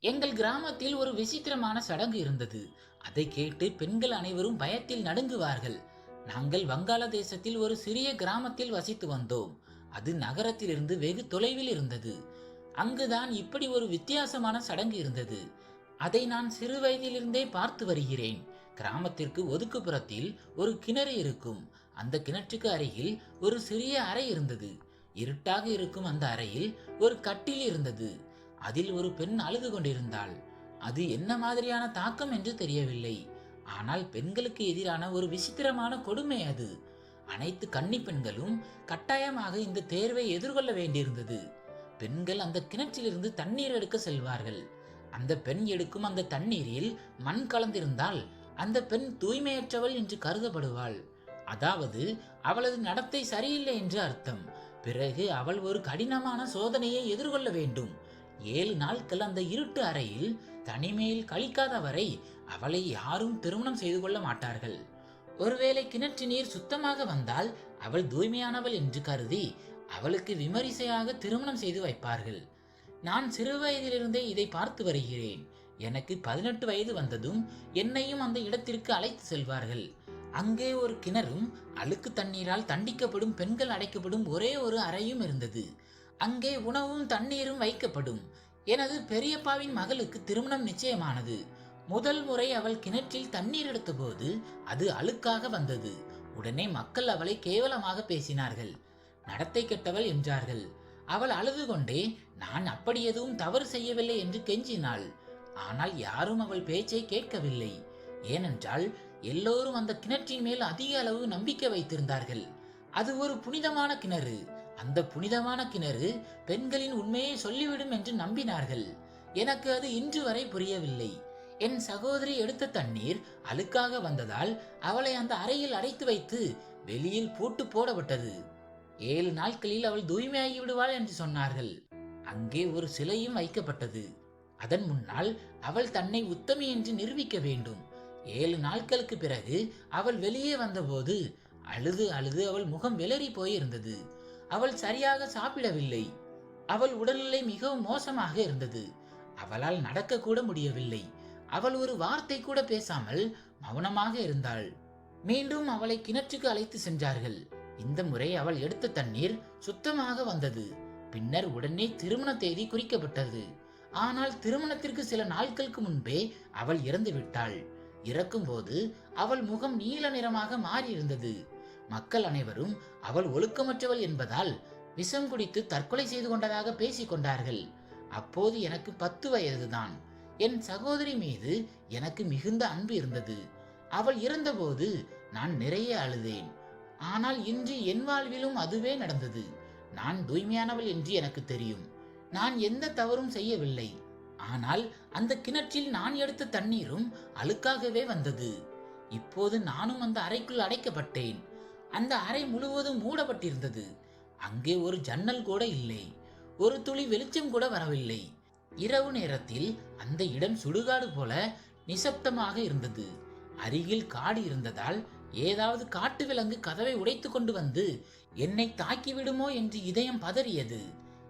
எங்கள் கிராமத்தில் ஒரு விசித்திரமான சடங்கு இருந்தது. அதை கேட்டு பெண்கள் அனைவரும் பயத்தில் நடுங்குவார்கள். நாங்கள் வங்காளதேசத்தில் ஒரு சிறிய கிராமத்தில் வசித்து வந்தோம். அது நகரத்திலிருந்து வெகு தொலைவில் இருந்தது. அங்குதான் இப்படி ஒரு வித்தியாசமான சடங்கு இருந்தது. அதை நான் சிறு வயதிலிருந்தே பார்த்து வருகிறேன். கிராமத்திற்கு ஒதுக்குப்புறத்தில் ஒரு கிணறு இருக்கும். அந்த கிணற்றுக்கு அருகில் ஒரு சிறிய அறை இருந்தது. இருட்டாக இருக்கும் அந்த அறையில் ஒரு கட்டில் இருந்தது. அதில் ஒரு பெண் அழுது கொண்டிருந்தாள். அது என்ன மாதிரியான தாக்கம் என்று தெரியவில்லை. ஆனால் பெண்களுக்கு எதிரான ஒரு விசித்திரமான கொடுமை அது. அனைத்து கன்னி பெண்களும் கட்டாயமாக இந்த தேர்வை எதிர்கொள்ள வேண்டியிருந்தது. பெண்கள் அந்த கிணற்றிலிருந்து தண்ணீர் எடுக்க செல்வார்கள். அந்த பெண் எடுக்கும் அந்த தண்ணீரில் மண் கலந்திருந்தால் அந்த பெண் தூய்மையற்றவள் என்று கருதப்படுவாள். அதாவது அவளது நடத்தை சரியில்லை என்று அர்த்தம். பிறகு அவள் ஒரு கடினமான சோதனையை எதிர்கொள்ள வேண்டும். ஏழு நாட்கள் அந்த இருட்டு அறையில் தனிமையில் கழிக்காத வரை அவளை யாரும் திருமணம் செய்து கொள்ள மாட்டார்கள். ஒருவேளை கிணற்று நீர் சுத்தமாக வந்தால் அவள் தூய்மையானவள் என்று கருதி அவளுக்கு விமரிசையாக திருமணம் செய்து வைப்பார்கள். நான் சிறு வயதிலிருந்தே இதை பார்த்து வருகிறேன். எனக்கு பதினெட்டு வயது வந்ததும் என்னையும் அந்த இடத்திற்கு அழைத்து செல்வார்கள். அங்கே ஒரு கிணறும் அழுக்கு தண்ணீரால் தண்டிக்கப்படும் பெண்கள் அடைக்கப்படும் ஒரே ஒரு அறையும் இருந்தது. அங்கே உணவும் தண்ணீரும் வைக்கப்படும். எனது பெரியப்பாவின் மகளுக்கு திருமணம் நிச்சயமானது. முதல் முறை அவள் கிணற்றில் தண்ணீர் எடுத்தபோது அது அழுக்காக வந்தது. உடனே மக்கள் அவளை கேவலமாக பேசினார்கள். நடத்தை கெட்டவள் என்றார்கள். அவள் அழுது கொண்டே நான் அப்படி எதுவும் தவறு செய்யவில்லை என்று கெஞ்சினாள். ஆனால் யாரும் அவள் பேச்சை கேட்கவில்லை. ஏனென்றால் எல்லோரும் அந்த கிணற்றின் மேல் அதிக அளவு நம்பிக்கை வைத்திருந்தார்கள். அது ஒரு புனிதமான கிணறு. அந்த புனிதமான கிணறு பெண்களின் உண்மையை சொல்லிவிடும் என்று நம்பினார்கள். எனக்கு அது இன்று வரை புரியவில்லை. என் சகோதரி எடுத்த தண்ணீர் அழுக்காக வந்ததால் அவளை அந்த அறையில் அடைத்து வைத்து வெளியில் பூட்டு போடப்பட்டது ஏழு நாட்களில் அவள் தூய்மையாகி விடுவாள் என்று சொன்னார்கள். அங்கே ஒரு சிலையும் வைக்கப்பட்டது. அதன் முன்னால் அவள் தன்னை உத்தமி என்று நிரூபிக்க வேண்டும். ஏழு நாட்களுக்கு பிறகு அவள் வெளியே வந்தபோது அழுது அழுது அவள் முகம் வெளறி போயிருந்தது. அவள் சரியாக சாப்பிடவில்லை. அவள் உடல்நிலை மிகவும் மோசமாக இருந்தது. அவளால் நடக்க கூட முடியவில்லை. அவள் ஒரு வார்த்தை கூட பேசாமல் மௌனமாக இருந்தாள். மீண்டும் அவளை கிணற்றுக்கு அழைத்து சென்றார்கள். இந்த முறை அவள் எடுத்த தண்ணீர் சுத்தமாக வந்தது. பின்னர் உடனே திருமண தேதி குறிக்கப்பட்டது. ஆனால் திருமணத்திற்கு சில நாட்களுக்கு முன்பே அவள் இறந்து விட்டாள் இறக்கும்போது அவள் முகம் நீல நிறமாக மாறியிருந்தது. மக்கள் அனைவரும் அவள் ஒழுக்கமற்றவள் என்பதால் விஷம் குடித்து தற்கொலை செய்து கொண்டதாக பேசிக் கொண்டார்கள். அப்போது எனக்கு பத்து வயதுதான். என் சகோதரி மீது எனக்கு மிகுந்த அன்பு இருந்தது. அவள் இறந்தபோது நான் நிறைய அழுதேன். ஆனால் இன்று என் வாழ்விலும் அதுவே நடந்தது. நான் தூய்மையானவள் என்று எனக்கு தெரியும். நான் எந்த தவறும் செய்யவில்லை. ஆனால் அந்த கிணற்றில் நான் எடுத்த தண்ணீரும் அழுக்காகவே வந்தது. இப்போது நானும் அந்த அறைக்குள் அடைக்கப்பட்டேன். அந்த அறை முழுவதும் மூடப்பட்டிருந்தது. அங்கே ஒரு ஜன்னல் கூட இல்லை. ஒரு துளி வெளிச்சம் கூட வரவில்லை. இரவு நேரத்தில் அந்த இடம் சுடுகாடு போல நிசப்தமாக இருந்தது. அருகில் காடு இருந்ததால் ஏதாவது காட்டு விலங்கு கதவை உடைத்து கொண்டு வந்து என்னை தாக்கிவிடுமோ என்று இதயம் பதறியது.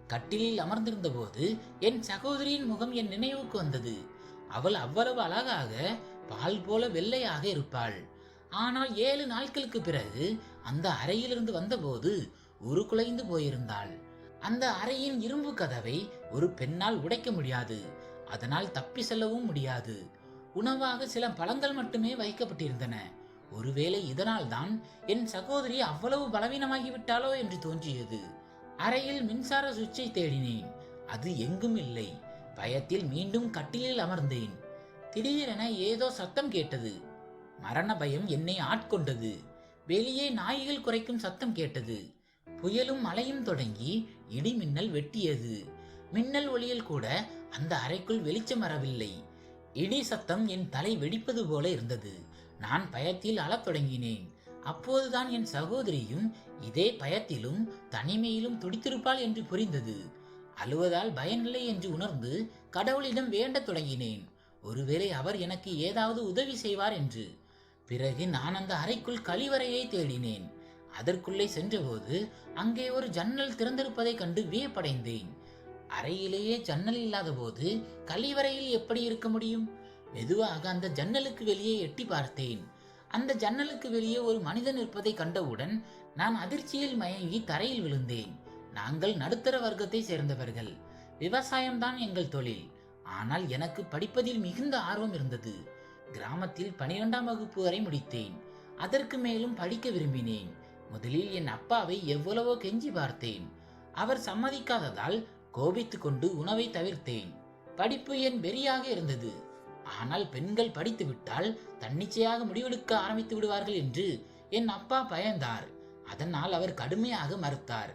கட்டிலில் அமர்ந்திருந்த போது என் சகோதரியின் முகம் என் நினைவுக்கு வந்தது. அவள் அவ்வளவு அழகாக பால் போல வெள்ளையாக இருப்பாள். ஆனால் ஏழு நாட்களுக்கு பிறகு அந்த அறையிலிருந்து வந்தபோது உருக்குலைந்து போயிருந்தாள். அந்த அறையின் இரும்பு கதவை ஒரு பெண்ணால் உடைக்க முடியாது. அதனால் தப்பி செல்லவும் முடியாது. உணவாக சில பழங்கள் மட்டுமே வைக்கப்பட்டிருந்தன. ஒருவேளை இதனால் தான் என் சகோதரி அவ்வளவு பலவீனமாகிவிட்டாளோ என்று தோன்றியது. அறையில் மின்சார சுவிட்சை தேடினேன். அது எங்கும் இல்லை. பயத்தில் மீண்டும் கட்டிலில் அமர்ந்தேன். திடீரென ஏதோ சத்தம் கேட்டது. மரண பயம் என்னை ஆட்கொண்டது. வெளியே நாய்கள் குறைக்கும் சத்தம் கேட்டது. புயலும் மழையும் தொடங்கி இடி மின்னல் வெட்டியது. மின்னல் ஒளியில் கூட அந்த அறைக்குள் வெளிச்சம் வரவில்லை. இடி சத்தம் என் தலை வெடிப்பது போல இருந்தது. நான் பயத்தில் அழத் தொடங்கினேன். அப்போதுதான் என் சகோதரியும் இதே பயத்திலும் தனிமையிலும் துடித்திருப்பாள் என்று புரிந்தது. அழுவதால் பயனில்லை என்று உணர்ந்து கடவுளிடம் வேண்டத் தொடங்கினேன். ஒருவேளை அவர் எனக்கு ஏதாவது உதவி செய்வார் என்று. பிறகு நான் அந்த அறைக்குள் கழிவறையை தேடினேன். அதற்குள்ளே சென்றபோது அங்கே ஒரு ஜன்னல் திறந்திருப்பதைக் கண்டு வியப்படைந்தேன். அறையிலேயே ஜன்னல் இல்லாத போது கழிவறையில் எப்படி இருக்க முடியும்? மெதுவாக அந்த ஜன்னலுக்கு வெளியே எட்டி பார்த்தேன். அந்த ஜன்னலுக்கு வெளியே ஒரு மனிதன் இருப்பதை கண்டவுடன் நான் அதிர்ச்சியில் மயங்கி தரையில் விழுந்தேன். நாங்கள் நடுத்தர வர்க்கத்தை சேர்ந்தவர்கள். விவசாயம்தான் எங்கள் தொழில். ஆனால் எனக்கு படிப்பதில் மிகுந்த ஆர்வம் இருந்தது. கிராமத்தில் பனிரெண்டாம் வகுப்பு வரை முடித்தேன். அதற்கு மேலும் படிக்க விரும்பினேன். முதலில் என் அப்பாவை எவ்வளவோ கெஞ்சி பார்த்தேன். அவர் சம்மதிக்காததால் கோபித்துக்கொண்டு உணவை தவிர்த்தேன். படிப்பு என் வெறியாக இருந்தது. ஆனால் பெண்கள் படித்துவிட்டால் தன்னிச்சையாக முடிவெடுக்க ஆரம்பித்து விடுவார்கள் என்று என் அப்பா பயந்தார். அதனால் அவர் கடுமையாக மறுத்தார்.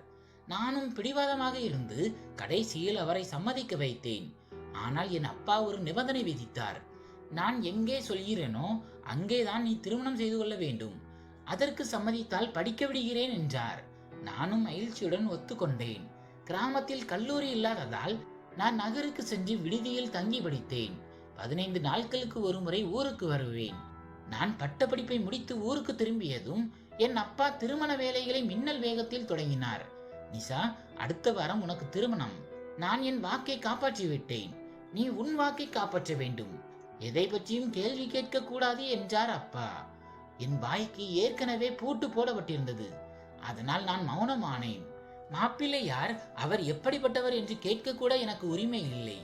நானும் பிடிவாதமாக இருந்து கடைசியில் அவரை சம்மதிக்க வைத்தேன். ஆனால் என் அப்பா ஒரு நிபந்தனை விதித்தார். நான் எங்கே சொல்கிறேனோ அங்கேதான் நீ திருமணம் செய்து கொள்ள வேண்டும். அதற்கு சம்மதித்தால் படிக்க விடுகிறேன் என்றார். நானும் மகிழ்ச்சியுடன் ஒத்துக்கொண்டேன். கிராமத்தில் கல்லூரி இல்லாததால் நான் நகருக்கு சென்று விடுதியில் தங்கி படித்தேன். பதினைந்து நாட்களுக்கு ஒரு முறை ஊருக்கு வருவேன். நான் பட்டப்படிப்பை முடித்து ஊருக்கு திரும்பியதும் என் அப்பா திருமண வேலைகளை மின்னல் வேகத்தில் தொடங்கினார். நிஷா அடுத்த வாரம் உனக்கு திருமணம். நான் என் வாக்கை காப்பாற்றி விட்டேன் நீ உன் வாக்கை காப்பாற்ற வேண்டும். எதை பற்றியும் கேள்வி கேட்க கூடாது என்றார் அப்பா. என் வாய்க்கு ஏற்கனவே பூட்டு போடப்பட்டிருந்தது. அதனால் நான் மௌனமானேன். மாப்பிள்ளை யார் அவர் எப்படிப்பட்டவர் என்று கேட்க கூட எனக்கு உரிமை இல்லை.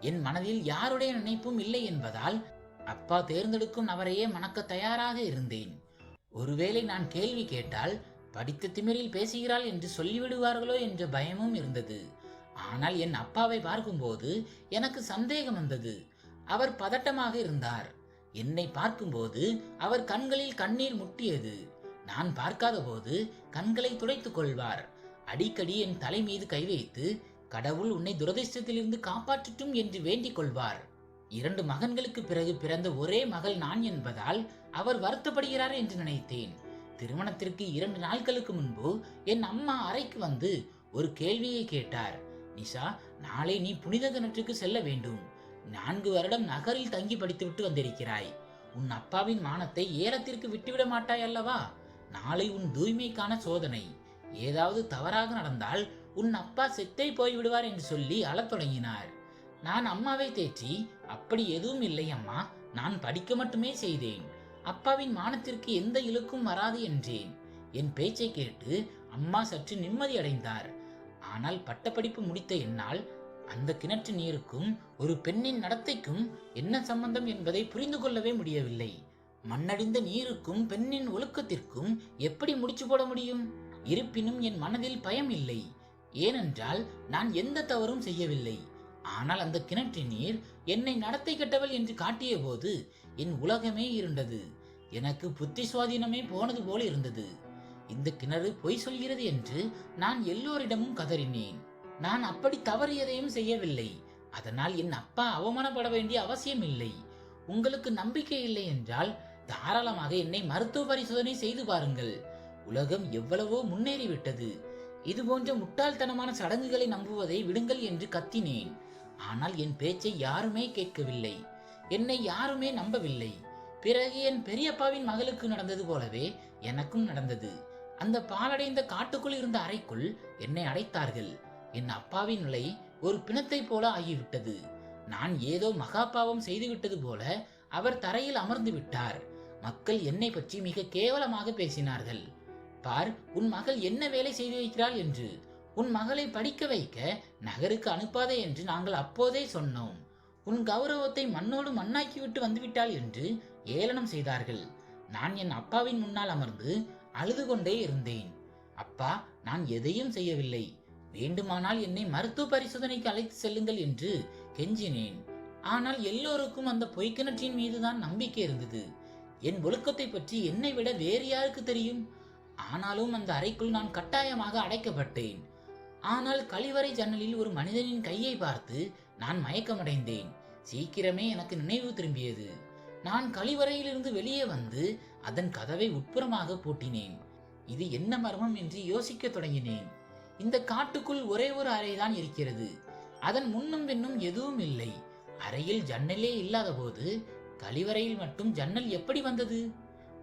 என் மனதில் யாருடைய நினைப்பும் இல்லை என்பதால் அப்பா தேர்ந்தெடுக்கும் நபரையே மணக்க தயாராக இருந்தேன். ஒருவேளை நான் கேள்வி கேட்டால் படித்த திமிரில் பேசுகிறாள் என்று சொல்லிவிடுவார்களோ என்ற பயமும் இருந்தது. ஆனால் என் அப்பாவை பார்க்கும்போது எனக்கு சந்தேகம் வந்தது. அவர் பதட்டமாக இருந்தார். என்னை பார்க்கும்போது அவர் கண்களில் கண்ணீர் முட்டியது. நான் பார்க்காத போது கண்களை துடைத்துக் கொள்வார். அடிக்கடி என் தலை மீது கை வைத்து கடவுள் உன்னை துரதிர்ஷ்டத்திலிருந்து காப்பாற்றட்டும் என்று வேண்டிக் கொள்வார். இரண்டு மகன்களுக்கு பிறகு பிறந்த ஒரே மகள் நான் என்பதால் அவர் வருத்தப்படுகிறார் என்று நினைத்தேன். திருமணத்திற்கு இரண்டு நாட்களுக்கு முன்பு என் அம்மா அறைக்கு வந்து ஒரு கேள்வியை கேட்டார். நிஷா நாளை நீ புனித கிணற்றுக்கு செல்ல வேண்டும். நான்கு வருடம் நகரில் தங்கி படித்துவிட்டு வந்திருக்கிறாய். உன் அப்பாவின் மானத்தை ஏலத்திற்கு விட்டுவிட மாட்டாய் அல்லவா? நாளை உன் தூய்மைக்கான சோதனை. ஏதாவது தவறாக நடந்தால் உன் அப்பா செத்தே போய் விடுவார் என்று சொல்லி அழத் தொடங்கினார். நான் அம்மாவை தேற்றி அப்படி எதுவும் இல்லை அம்மா நான் படிக்க மட்டுமே செய்தேன். அப்பாவின் மானத்திற்கு எந்த இழுக்கும் வராது என்றேன். என் பேச்சை கேட்டு அம்மா சற்று நிம்மதி அடைந்தார். ஆனால் பட்டப்படிப்பு முடித்த என்னால் அந்த கிணற்று நீருக்கும் ஒரு பெண்ணின் நடத்தைக்கும் என்ன சம்பந்தம் என்பதை புரிந்து கொள்ளவே முடியவில்லை. மண்ணடிந்த நீருக்கும் பெண்ணின் ஒழுக்கத்திற்கும் எப்படி முடிச்சு போட முடியும்? இருப்பினும் என் மனதில் பயம் இல்லை. ஏனென்றால் நான் எந்த தவறும் செய்யவில்லை. ஆனால் அந்த கிணற்று நீர் என்னை நடத்தை கெட்டவள் என்று காட்டிய போது என் உலகமே இருண்டது. எனக்கு புத்தி சுவாதீனமே போனது போல் இருந்தது. இந்த கிணறு பொய் சொல்கிறது என்று நான் எல்லோரிடமும் கதறினேன். நான் அப்படி தவறு எதையும் செய்யவில்லை. அதனால் என் அப்பா அவமானப்பட வேண்டிய அவசியம் இல்லை உங்களுக்கு நம்பிக்கை இல்லை என்றால் தாராளமாக என்னை மருத்துவ பரிசோதனை செய்து பாருங்கள். உலகம் எவ்வளவோ முன்னேறிவிட்டது இது போன்ற முட்டாள்தனமான சடங்குகளை நம்புவதை விடுங்கள் என்று கத்தினேன். ஆனால் என் பேச்சை யாருமே கேட்கவில்லை. என்னை யாருமே நம்பவில்லை. பிறகு என் பெரியப்பாவின் மகளுக்கு நடந்தது போலவே எனக்கும் நடந்தது. அந்த பாலடைந்த காட்டுக்குள் இருந்த அறைக்குள் என்னை அடைத்தார்கள். என் அப்பாவின் நிலை ஒரு பிணத்தை போல ஆகிவிட்டது. நான் ஏதோ மகாபாவம் செய்துவிட்டது போல அவர் தரையில் அமர்ந்து விட்டார். மக்கள் என்னை பற்றி மிக கேவலமாக பேசினார்கள். பார் உன் மகள் என்ன வேலை செய்து வைக்கிறாள் என்று? உன் மகளை படிக்க வைக்க நகருக்கு அனுப்பாதே என்று நாங்கள் அப்போதே சொன்னோம். உன் கௌரவத்தை மண்ணோடு மண்ணாக்கிவிட்டு வந்துவிட்டாள் என்று ஏளனம் செய்தார்கள். நான் என் அப்பாவின் முன்னால் அமர்ந்து அழுது கொண்டே இருந்தேன். அப்பா நான் எதையும் செய்யவில்லை. வேண்டுமானால் என்னை மருத்துவ பரிசோதனைக்கு அழைத்து செல்லுங்கள் என்று கெஞ்சினேன். ஆனால் எல்லோருக்கும் அந்த பொய்க்கிணற்றின் மீதுதான் நம்பிக்கை இருந்தது. என் ஒழுக்கத்தை பற்றி என்னை விட வேறு யாருக்கு தெரியும்? ஆனாலும் அந்த அறைக்குள் நான் கட்டாயமாக அடைக்கப்பட்டேன். ஆனால் கழிவறை ஜன்னலில் ஒரு மனிதனின் கையை பார்த்து நான் மயக்கமடைந்தேன். சீக்கிரமே எனக்கு நினைவு திரும்பியது. நான் கழிவறையிலிருந்து வெளியே வந்து அதன் கதவை உட்புறமாக பூட்டினேன். இது என்ன மர்மம் என்று யோசிக்கத் தொடங்கினேன். இந்த காட்டுக்குள் ஒரே ஒரு அறைதான் இருக்கிறது. அதன் முன்னும் பின்னும் எதுவும் இல்லை. அறையில் ஜன்னலே இல்லாத போது கழிவறையில் மட்டும் ஜன்னல் எப்படி வந்தது?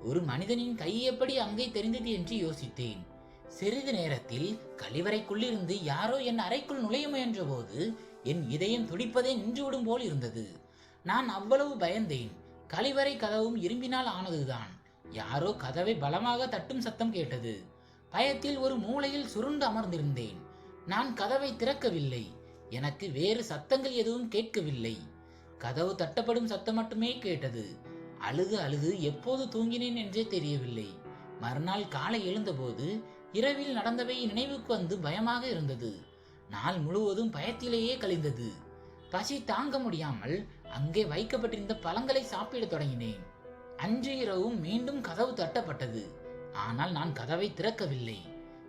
ஒரு மனிதனின் கை எப்படி அங்கே தெரிந்தது என்று யோசித்தேன். சிறிது நேரத்தில் கழிவறைக்குள்ளிருந்து யாரோ என் அறைக்குள் நுழைய முயன்றபோது என் இதயம் துடிப்பதே நின்றுவிடும் போல் இருந்தது. நான் அவ்வளவு பயந்தேன். கழிவறை கதவும் இரும்பினால் ஆனதுதான். யாரோ கதவை பலமாக தட்டும் சத்தம் கேட்டது. பயத்தில் ஒரு மூலையில் சுருண்டு அமர்ந்திருந்தேன். நான் கதவை திறக்கவில்லை. எனக்கு வேறு சத்தங்கள் எதுவும் கேட்கவில்லை. கதவு தட்டப்படும் சத்தம் மட்டுமே கேட்டது. அழுது அழுது எப்போது தூங்கினேன் என்றே தெரியவில்லை. மறுநாள் காலை எழுந்தபோது இரவில் நடந்தவை நினைவுக்கு வந்து பயமாக இருந்தது. நாள் முழுவதும் பயத்திலேயே கழிந்தது. பசி தாங்க முடியாமல் அங்கே வைக்கப்பட்டிருந்த பழங்களை சாப்பிடத் தொடங்கினேன். அன்று இரவும் மீண்டும் கதவு தட்டப்பட்டது. ஆனால் நான் கதவை திறக்கவில்லை.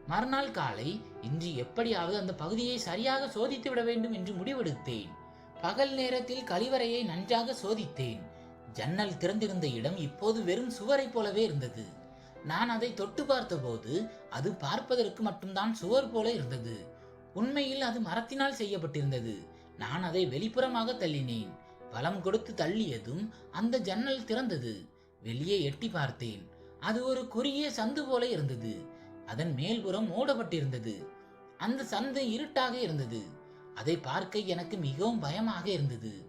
மறுநாள் காலை இன்று எப்படியாவது அந்த பகுதியை சரியாக சோதித்து விட வேண்டும் என்று முடிவெடுத்தேன். பகல் நேரத்தில் கழிவறையை நன்றாக சோதித்தேன். ஜன்னல் திறந்திருந்த இடம் இப்போது வெறும் சுவரைப் போலவே இருந்தது. நான் அதை தொட்டு பார்த்தபோது அது பார்ப்பதற்கு மட்டும்தான் சுவர் போல இருந்தது. உண்மையில் அது மரத்தினால் செய்யப்பட்டிருந்தது. நான் அதை வெளிப்புறமாக தள்ளினேன். பலம் கொடுத்து தள்ளியதும் அந்த ஜன்னல் திறந்தது. வெளியே எட்டி பார்த்தேன். அது ஒரு குறுகிய சந்து போல இருந்தது. அதன் மேல்புறம் மூடப்பட்டிருந்தது. அந்த சந்து இருட்டாக இருந்தது. அதை பார்க்க எனக்கு மிகவும் பயமாக இருந்தது.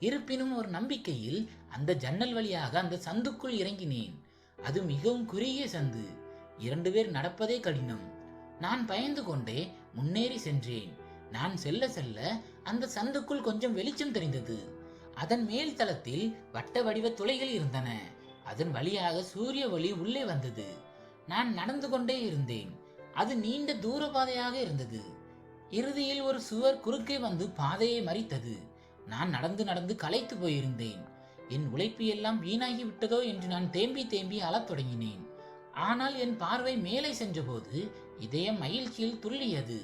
இருப்பினும் ஒரு நம்பிக்கையில் அந்த ஜன்னல் வழியாக அந்த சந்துக்குள் இறங்கினேன். அது மிகவும் குறுகிய சந்து. இரண்டு பேர் நடப்பதே கடினம். நான் பயந்து கொண்டே முன்னேறி சென்றேன். நான் செல்ல செல்ல அந்த சந்துக்குள் கொஞ்சம் வெளிச்சம் தெரிந்தது. அதன் மேல் தளத்தில் வட்ட வடிவ துளைகள் இருந்தன. அதன் வழியாக சூரிய ஒளி உள்ளே வந்தது. நான் நடந்து கொண்டே இருந்தேன். அது நீண்ட தூர பாதையாக இருந்தது. இறுதியில் ஒரு சுவர் குறுக்கே வந்து பாதையை மறித்தது. நான் நடந்து நடந்து களைத்து போயிருந்தேன். என் உழைப்பு எல்லாம் வீணாகி விட்டதோ என்று நான் தேம்பி தேம்பி அழத் தொடங்கினேன். ஆனால் என் பார்வை மேலே சென்றபோது இதயம் மகிழ்ச்சியில் துள்ளியது.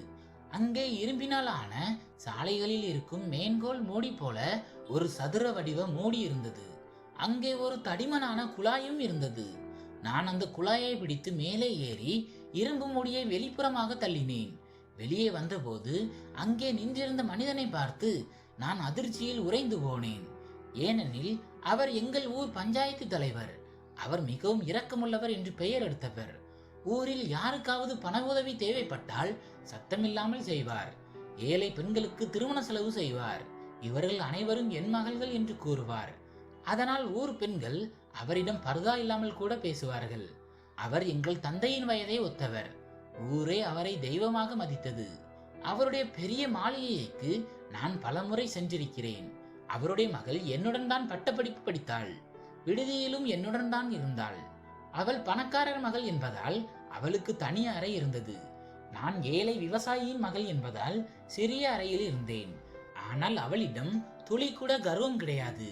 அங்கே இரும்பினால் ஆன சாலைகளில் இருக்கும் மேன்கோல் மூடி போல ஒரு சதுர வடிவ மூடி இருந்தது அங்கே ஒரு தடிமனான குழாயும் இருந்தது. நான் அந்த குழாயை பிடித்து மேலே ஏறி இரும்பு முடியை வெளிப்புறமாக தள்ளினேன். வெளியே வந்தபோது அங்கே நின்றிருந்த மனிதனை பார்த்து நான் அதிர்ச்சியில் உறைந்து போனேன். ஏனெனில் அவர் எங்கள் ஊர் பஞ்சாயத்து தலைவர். அவர் மிகவும் இரக்கமுள்ளவர் என்று பெயர் எடுத்தவர். ஊரில் யாருக்காவது பண உதவி தேவைப்பட்டால் சத்தமில்லாமல் செய்வார். ஏழை பெண்களுக்கு திருமண செலவு செய்வார். இவர்கள் அனைவரும் என் மகள்கள் என்று கூறுவார். அதனால் ஊர் பெண்கள் அவரிடம் பருதா இல்லாமல் கூட பேசுவார்கள். அவர் எங்கள் தந்தையின் வயதை ஒத்தவர். ஊரே அவரை தெய்வமாக மதித்தது. அவருடைய பெரிய மாளிகைக்கு நான் பலமுறை சென்றிருக்கிறேன். அவருடைய மகள் என்னுடன் தான் பட்டப்படிப்பு படித்தாள். விடுதியிலும் என்னுடன் தான் இருந்தாள். அவள் பணக்காரர் மகள் என்பதால் அவளுக்கு தனி அறை இருந்தது. நான் ஏழை விவசாயியின் மகள் என்பதால் சிறிய அறையில் இருந்தேன். ஆனால் அவளிடம் துளி கூட கர்வம் கிடையாது.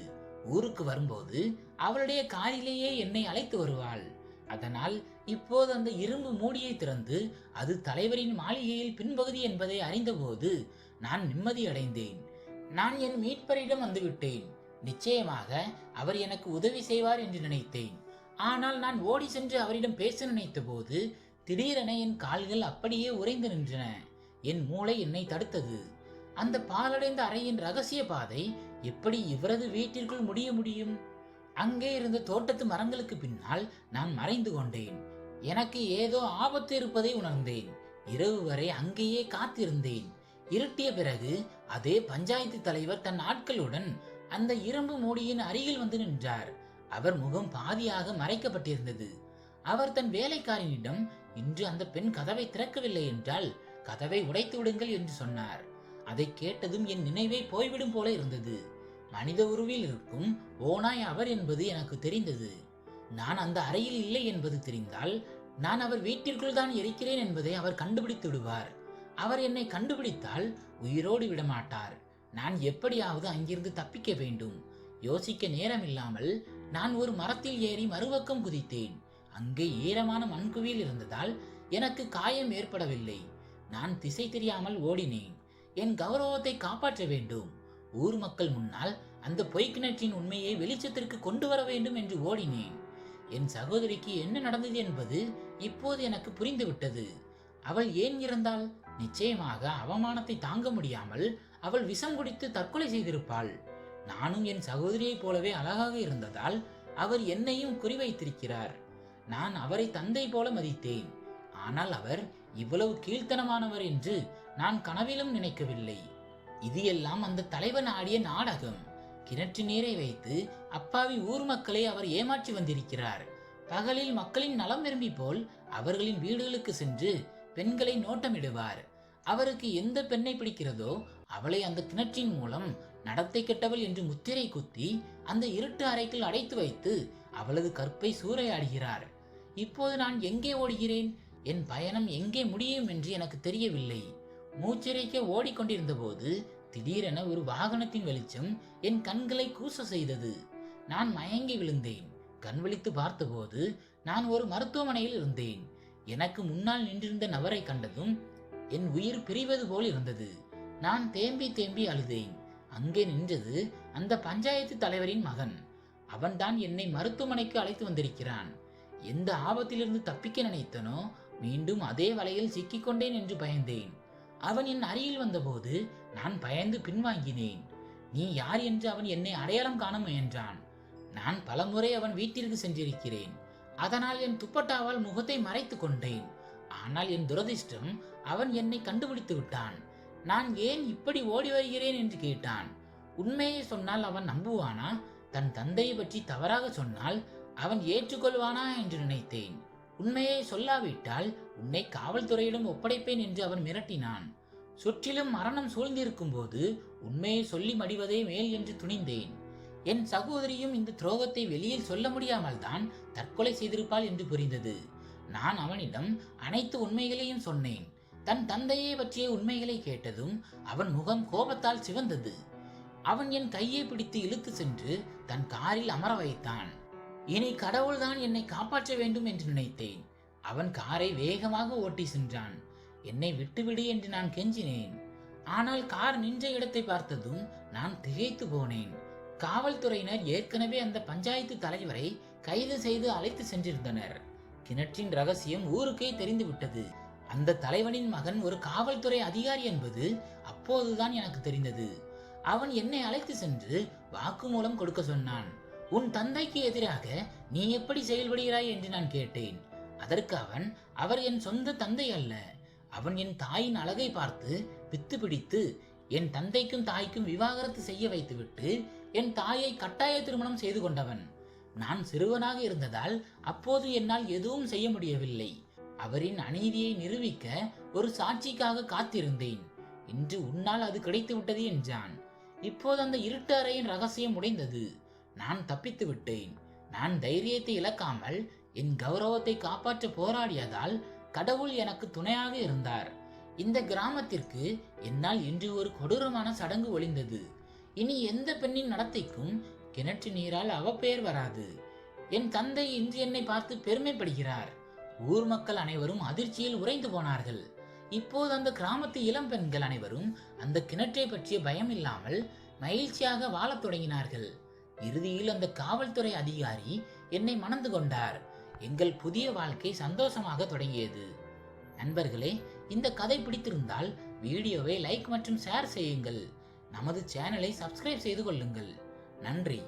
ஊருக்கு வரும்போது அவளுடைய காரிலேயே என்னை அழைத்து வருவாள். அதனால் இப்போது அந்த இரும்பு மூடியை திறந்து அது தலைவரின் மாளிகையில் பின்பகுதி என்பதை அறிந்தபோது நான் நிம்மதியடைந்தேன் நான் என் மீட்பரிடம் வந்துவிட்டேன். நிச்சயமாக அவர் எனக்கு உதவி செய்வார் என்று நினைத்தேன். ஆனால் நான் ஓடி சென்று அவரிடம் பேச நினைத்தபோது திடீரென என் கால்கள் அப்படியே உறைந்து நின்றன. என் மூளை என்னை தடுத்தது. அந்த பாலடைந்த அறையின் ரகசிய பாதை எப்படி இவரது வீட்டிற்குள் முடிய முடியும்? அங்கே இருந்த தோட்டத்து மரங்களுக்கு பின்னால் நான் மறைந்து கொண்டேன். எனக்கு ஏதோ ஆபத்து இருப்பதை உணர்ந்தேன். இரவு வரை அங்கேயே காத்திருந்தேன். இருட்டிய பிறகு அதே பஞ்சாயத்து தலைவர் தன் ஆட்களுடன் அந்த இரும்பு மூடியின் அருகில் வந்து நின்றார். அவர் முகம் பாதியாக மறைக்கப்பட்டிருந்தது. அவர் தன் வேலைக்காரனிடம் இன்று அந்த பெண் கதவை திறக்கவில்லை என்றால் கதவை உடைத்து விடுங்கள் என்று சொன்னார். அதை கேட்டதும் என் நினைவே போய்விடும் போல இருந்தது. மனித உருவில் இருக்கும் ஓனாய் அவர் என்பது எனக்கு தெரிந்தது. நான் அந்த அறையில் இல்லை என்பது தெரிந்தால் நான் அவர் வீட்டிற்குள் தான் இருக்கிறேன் என்பதை அவர் கண்டுபிடித்து விடுவார். அவர் என்னை கண்டுபிடித்தால் உயிரோடு விடமாட்டார். நான் எப்படியாவது அங்கிருந்து தப்பிக்க வேண்டும். யோசிக்க நேரமில்லாமல் நான் ஒரு மரத்தில் ஏறி மறுபக்கம் குதித்தேன். அங்கே ஈரமான மண்குவியில் இருந்ததால் எனக்கு காயம் ஏற்படவில்லை. நான் திசை தெரியாமல் ஓடினேன். என் கௌரவத்தை காப்பாற்ற வேண்டும். ஊர் மக்கள் முன்னால் அந்த பொய்க்கிணற்றின் உண்மையை வெளிச்சத்திற்கு கொண்டு வர வேண்டும் என்று ஓடினேன். என் சகோதரிக்கு என்ன நடந்தது என்பது இப்போது எனக்கு புரிந்துவிட்டது. அவள் ஏன் இறந்தாள்? நிச்சயமாக அவமானத்தை தாங்க முடியாமல் அவள் விஷம் குடித்து தற்கொலை செய்திருப்பாள். நானும் என் சகோதரியைப் போலவே அழகாக இருந்ததால் அவர் என்னையும் குறிவைத்திருக்கிறார். நான் அவரை தந்தை போல மதித்தேன். ஆனால் அவர் இவ்வளவு கீழ்த்தனமானவர் என்று நான் கனவிலும் நினைக்கவில்லை. இது எல்லாம் அந்த தலைவன் ஆடிய நாடகம். கிணற்று நீரை வைத்து அப்பாவி ஊர் மக்களை அவர் ஏமாற்றி வந்திருக்கிறார். பகலில் மக்களின் நலம் விரும்பி போல் அவர்களின் வீடுகளுக்கு சென்று பெண்களை நோட்டமிடுவார். அவருக்கு எந்த பெண்ணை பிடிக்கிறதோ அவளை அந்த கிணற்றின் மூலம் நடத்தை கெட்டவள் என்று முத்திரை குத்தி அந்த இருட்டு அறைக்குள் அடைத்து வைத்து அவளது கற்பை சூறையாடுகிறார். இப்போது நான் எங்கே ஓடுகிறேன்? என் பயணம் எங்கே முடியும் என்று எனக்கு தெரியவில்லை. மூச்சிறைக்க ஓடிக்கொண்டிருந்த போது திடீரென ஒரு வாகனத்தின் வெளிச்சம் என் கண்களை கூச செய்தது. நான் மயங்கி விழுந்தேன். கண் விழித்து பார்த்தபோது நான் ஒரு மருத்துவமனையில் இருந்தேன். எனக்கு முன்னால் நின்றிருந்த நபரை கண்டதும் என் உயிர் பிரிவது போல் இருந்தது. நான் தேம்பி தேம்பி அழுதேன். அங்கே நின்றது அந்த பஞ்சாயத்து தலைவரின் மகன். அவன்தான் என்னை மருத்துவமனைக்கு அழைத்து வந்திருக்கிறான். எந்த ஆபத்திலிருந்து தப்பிக்க நினைத்தனோ மீண்டும் அதே வலையில் சிக்கிக்கொண்டேன் என்று பயந்தேன். அவன் என் அருகில் வந்தபோது நான் பயந்து பின்வாங்கினேன். நீ யார் என்று அவன் என்னை அடையாளம் காண முயன்றான். நான் பலமுறை அவன் வீட்டிற்கு சென்றிருக்கிறேன். அதனால் என் துப்பட்டாவால் முகத்தை மறைத்துக் கொண்டேன். ஆனால் என் துரதிர்ஷ்டம் அவன் என்னை கண்டுபிடித்து விட்டான். நான் ஏன் இப்படி ஓடி வருகிறேன் என்று கேட்டான். உண்மையை சொன்னால் அவன் நம்புவானா? தன் தந்தையை பற்றி தவறாக சொன்னால் அவன் ஏற்றுக்கொள்வானா என்று நினைத்தேன். உண்மையை சொல்லாவிட்டால் உன்னை காவல்துறையிடம் ஒப்படைப்பேன் என்று அவன் மிரட்டினான். சுற்றிலும் மரணம் சூழ்ந்திருக்கும் போது உண்மையை சொல்லி மடிவதே மேல் என்று துணிந்தேன். என் சகோதரியும் இந்த துரோகத்தை வெளியில் சொல்ல முடியாமல் தான் தற்கொலை செய்திருப்பாள் என்று புரிந்தது. நான் அவனிடம் அனைத்து உண்மைகளையும் சொன்னேன். தன் தந்தையை பற்றிய உண்மைகளை கேட்டதும் அவன் முகம் கோபத்தால் சிவந்தது. அவன் என் கையை பிடித்து இழுத்து சென்று தன் காரில் அமர வைத்தான். இனி கடவுள்தான் என்னை காப்பாற்ற வேண்டும் என்று நினைத்தேன். அவன் காரை வேகமாக ஓட்டி சென்றான். என்னை விட்டுவிடு என்று நான் கெஞ்சினேன். ஆனால் கார் நின்ற இடத்தை பார்த்ததும் நான் திகைத்து போனேன். காவல்துறையினர் ஏற்கனவே அந்த பஞ்சாயத்து தலைவரை கைது செய்து அழைத்து சென்றிருந்தனர். கிணற்றின் ரகசியம் ஊருக்கே தெரிந்துவிட்டது. அந்த தலைவனின் மகன் ஒரு காவல்துறை அதிகாரி என்பது அப்போதுதான் எனக்கு தெரிந்தது. அவன் என்னை அழைத்து சென்று வாக்குமூலம் கொடுக்க சொன்னான். உன் தந்தைக்கு எதிராக நீ எப்படி செயல்படுகிறாய் என்று நான் கேட்டேன். அதற்கு அவன் அவர் என் சொந்த தந்தை அல்ல. அவன் என் தாயின் அழகை பார்த்து பித்து பிடித்து என் தந்தைக்கும் தாய்க்கும் விவாகரத்து செய்ய வைத்துவிட்டு என் தாயை கட்டாய திருமணம் செய்து கொண்டவன். நான் சிறுவனாக இருந்ததால் அப்போது என்னால் எதுவும் செய்ய முடியவில்லை. அவரின் அநீதியை நிரூபிக்க ஒரு சாட்சிக்காக காத்திருந்தேன். இன்று உன்னால் அது கிடைத்துவிட்டது என்றான். இப்போது அந்த இருட்டு அறையின் ரகசியம் உடைந்தது. நான் தப்பித்து விட்டேன். நான் தைரியத்தை இழக்காமல் என் கௌரவத்தை காப்பாற்ற போராடியதால் கடவுள் எனக்கு துணையாக இருந்தார். இந்த கிராமத்திற்கு என்னால் இன்று ஒரு கொடூரமான சடங்கு ஒளிந்தது இனி எந்த பெண்ணின் நடத்தைக்கும் கிணற்று நீரால் அவப்பெயர் வராது. என் தந்தை இன்று என்னை பார்த்து பெருமைப்படுகிறார். ஊர் மக்கள் அனைவரும் அதிர்ச்சியில் உறைந்து போனார்கள். இப்போது அந்த கிராமத்து இளம் பெண்கள் அனைவரும் அந்த கிணற்றை பற்றிய பயம் இல்லாமல் மகிழ்ச்சியாக வாழத் தொடங்கினார்கள். இறுதியில் அந்த காவல்துறை அதிகாரி என்னை மணந்து கொண்டார். எங்கள் புதிய வாழ்க்கை சந்தோஷமாக தொடங்கியது. நண்பர்களே இந்த கதை பிடித்திருந்தால் வீடியோவை லைக் மற்றும் ஷேர் செய்யுங்கள். நமது சேனலை சப்ஸ்கிரைப் செய்து கொள்ளுங்கள். நன்றி.